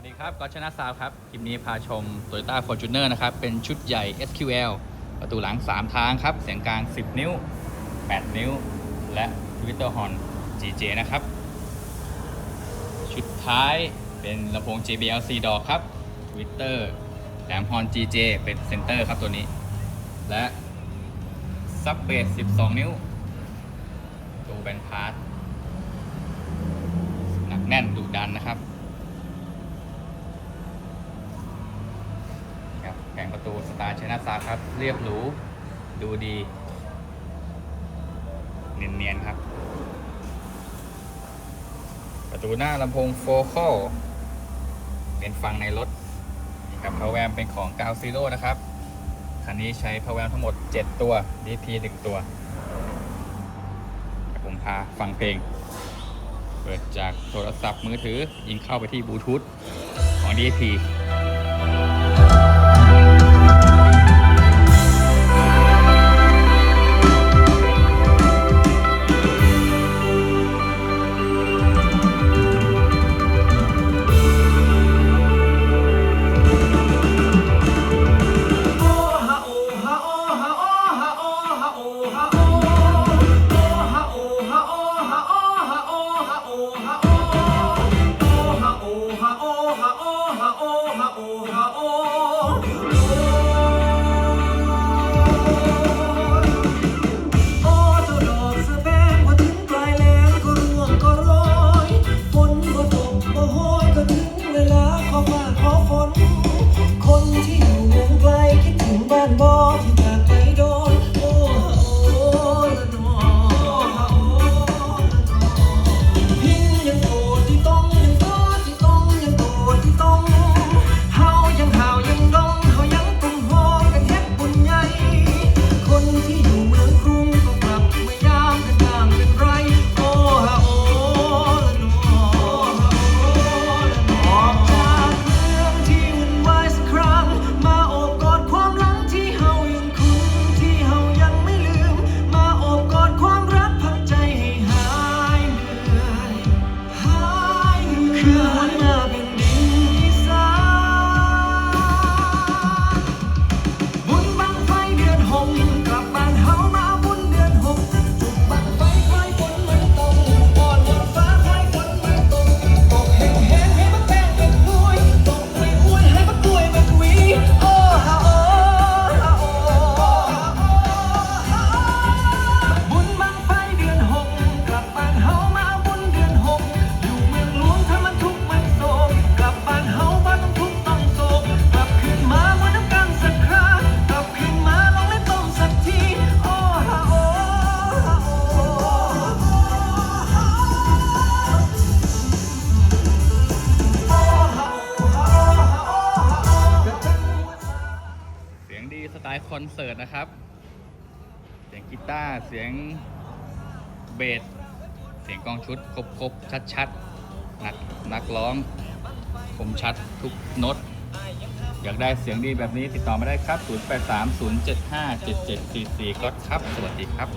วัสดีครับก็ชนะซาวครับ คลิปนี้พาชม Toyota Fortuner นะครับ เป็นชุดใหญ่ SQL ประตูหลัง 3 ทางครับ เสียงกลาง 10 นิ้ว 8 นิ้ว และ Twitter Horn GJ นะครับ ชุดท้ายเป็นลำโพง JBL 4 ดอกครับ Twitter แหลมฮอน GJ เป็นเซนเตอร์ครับตัวนี้ และซับเบส12 นิ้วตูแบนพาร์ทหนักแน่นดุดันนะครับ แผงประตูสไตล์ชนะซาครับ เรียบหรู ดูดี เนียนๆครับ ประตูหน้าลำโพงโฟคอลเป็นฟังในรถนี่ครับพาวแวมเป็นของกาวซีโร่นะครับ คันนี้ใช้พาวแวมทั้งหมด 7 ตัว DP 1 ตัวเดี๋ยวผมพาฟังเพลง เปิดจากโทรศัพท์มือถือ ยิงเข้าไปที่บลูทูธของ DP สไตล์คอนเสิร์ตนะครับ เสียงกีตาร์เสียงเบสเสียงกองชุดครบๆชัดชัดๆนักนักร้องคมชัดทุกโน้ตอยากได้เสียงดีแบบนี้ติดต่อมาได้ครับ 0830757744ก็ครับ สวัสดีครับ